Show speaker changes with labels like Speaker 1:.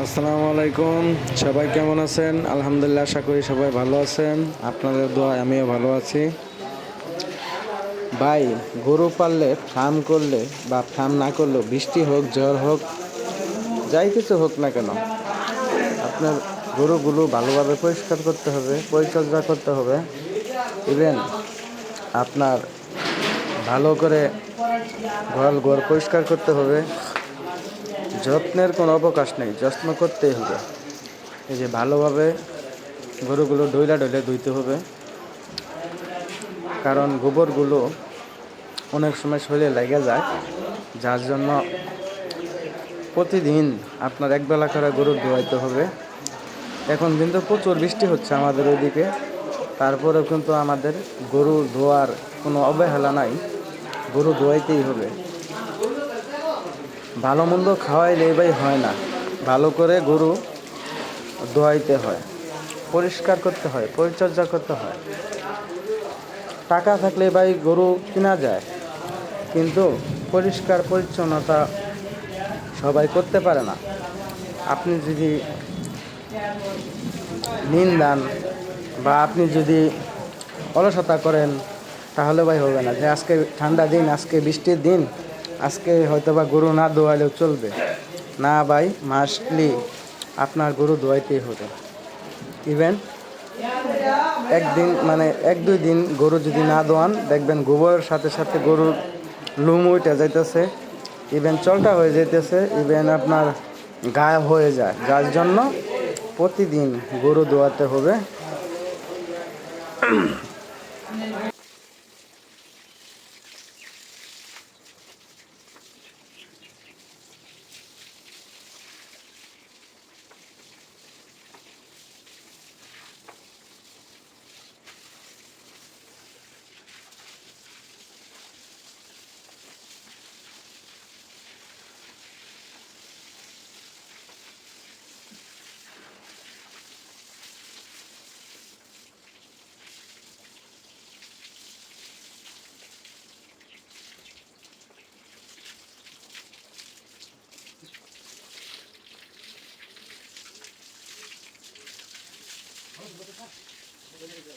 Speaker 1: আসসালামু আলাইকুম। সবাই কেমন আছেন? আলহামদুলিল্লাহ, আশা করি সবাই ভালো আছেন। আপনাদের দোয়া আমিও ভালো আছি। ভাই, গরু পাললে, ফার্ম করলে বা ফার্ম না করলেও বৃষ্টি হোক, ঝড় হোক, যাই কিছু হোক না কেন, আপনার গরুগুলো ভালোভাবে পরিষ্কার করতে হবে, পরিচর্যা করতে হবে। ইভেন আপনার ভালো করে ঘর ঘর পরিষ্কার করতে হবে। যত্নের কোনো অবকাশ নেই, যত্ন করতেই হবে। এই যে ভালোভাবে গরুগুলো ডইলা ডইলে ধুইতে হবে। কারণ গোবরগুলো অনেক সময় শরীরে লেগে যায়, যার জন্য প্রতিদিন আপনার একবেলা করে গরু ধোয়াইতে হবে। এখন কিন্তু প্রচুর বৃষ্টি হচ্ছে আমাদের ওইদিকে, তারপরেও কিন্তু আমাদের গরু ধোয়ার কোনো অবহেলা নাই, গরু ধোয়াইতেই হবে। ভালো মন্দ খাওয়াইলে ভাই হয় না। ভালো করে গরু ধোয়াইতে হয়, পরিষ্কার করতে হয়, পরিচর্যা করতে হয়। টাকা থাকলে ভাই গরু কিনা যায়, কিন্তু পরিষ্কার পরিচ্ছন্নতা সবাই করতে পারে না। আপনি যদি নিন দান বা আপনি যদি অলসতা করেন, তাহলে ভাই হবে না। যে আজকে ঠান্ডা দিন, আজকে বৃষ্টির দিন আজকে হয়তো বা গরু না দোয়ালেও চলবে। না ভাই মাস্টলি আপনার গরু দোয়াইতেই হবে। ইভেন একদিন মানে এক দুই দিন গরু যদি না দোয়ান, দেখবেন গোবরের সাথে সাথে গরুর লুম উঠে যাইতেছে। ইভেন চলটা হয়ে যাইতেছে ইভেন আপনার গায়ে হয়ে যায়। যার জন্য প্রতিদিন গরু দোয়াতে হবে। 我怎么不看我跟那个